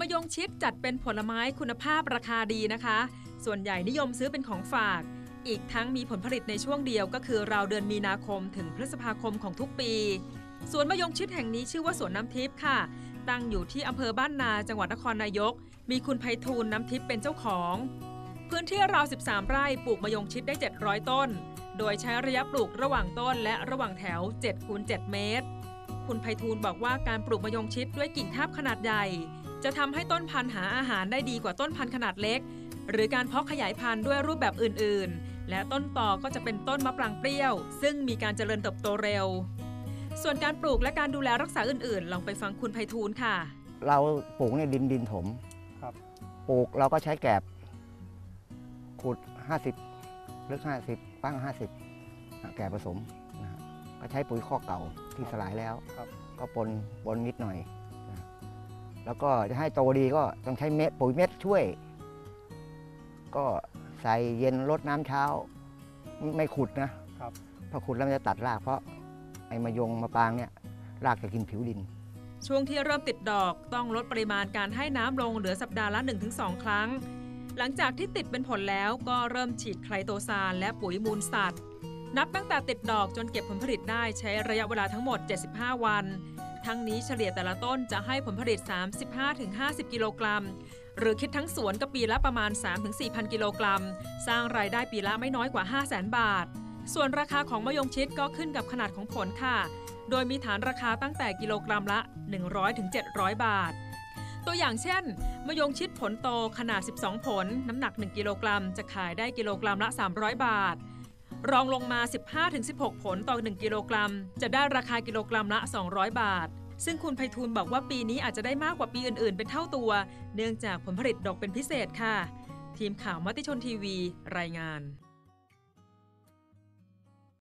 มะยงชิดจัดเป็นผลไม้คุณภาพราคาดีนะคะ ส่วนใหญ่นิยมซื้อเป็นของฝาก อีกทั้งมีผลผลิตในช่วงเดียวก็คือราวเดือนมีนาคมถึงพฤษภาคมของทุกปีสวนมะยงชิดแห่งนี้ชื่อว่าสวนน้ำทิพย์ค่ะ ตั้งอยู่ที่อำเภอบ้านนาจังหวัดนครนายก มีคุณไพฑูรย์น้ำทิพย์เป็นเจ้าของ พื้นที่ราว 13 ไร่ปลูกมะยงชิดได้ 700 ต้น โดยใช้ระยะปลูกระหว่างต้นและระหว่างแถว7คูณ7เมตร คุณไพฑูรย์บอกว่าการปลูกมะยงชิดด้วยกิ่งทาบขนาดใหญ่ จะทำให้ต้นพันธุ์หาอาหารได้ดีกว่าต้นพันธุ์ขนาดเล็ก หรือการเพาะขยายพันธุ์ด้วยรูปแบบอื่น ๆ และต้นต่อก็จะเป็นต้นมะปรางเปรี้ยว ซึ่งมีการเจริญเติบโตเร็ว ส่วนการปลูกและการดูแลรักษาอื่น ๆ ลองไปฟังคุณไพฑูรย์ค่ะ เราปลูกในดินดินถมครับ ปลูกเราก็ใช้แกบขุด 50ลึก50กว้าง50นะแกบผสมนะฮะก็ใช้ปุ๋ยข้อกเก่าที่สลายแล้ว ครับ ก็ปนปนนิดหน่อยนะ แล้วก็จะให้โตดีก็ต้องใช้เม็ดปุ๋ยเม็ดช่วย ก็ใส่เย็นรดน้ำเช้า ไม่ไม่ขุดนะครับพอขุดแล้วมันจะตัดรากเพราะไอ้มายงมาปางเนี่ยรากจะกินผิวดิน ช่วงที่เริ่มติดดอกต้องลดปริมาณการให้น้ำลงเหลือสัปดาห์ละ 1-2 ครั้ง หลังจากที่ติดเป็นผลแล้วก็เริ่มฉีดไคลโตซานและปุ๋ยมูลสัตว์ นับตั้งแต่ติดดอกจนเก็บผลผลิตได้ใช้ระยะเวลาทั้งหมด 75 วัน ทั้งนี้เฉลี่ยแต่ละต้นจะให้ผลผลิต 35-50 กิโลกรัม หรือคิดทั้งสวนก็ปีละประมาณ 3-4,000 กิโลกรัม สร้างรายได้ปีละไม่น้อยกว่า 500,000 บาท ส่วนราคาของมะยงชิดก็ขึ้นกับขนาดของผลค่ะ โดยมีฐานราคาตั้งแต่กิโลกรัมละ 100-700 บาทตัวอย่างเช่น มะยงชิดผลโตขนาด 12 ผล น้ำหนัก 1 กิโลกรัม จะขายได้กิโลกรัมละ 300 บาท รองลงมา 15-16 ผลต่อ 1 กิโลกรัม จะได้ราคากิโลกรัมละ 200 บาท ซึ่งคุณไพฑูรย์บอกว่าปีนี้อาจจะได้มากกว่าปีอื่นๆ เป็นเท่าตัว เนื่องจากผลผลิตดอกเป็นพิเศษค่ะ ทีมข่าวมติชนทีวี รายงาน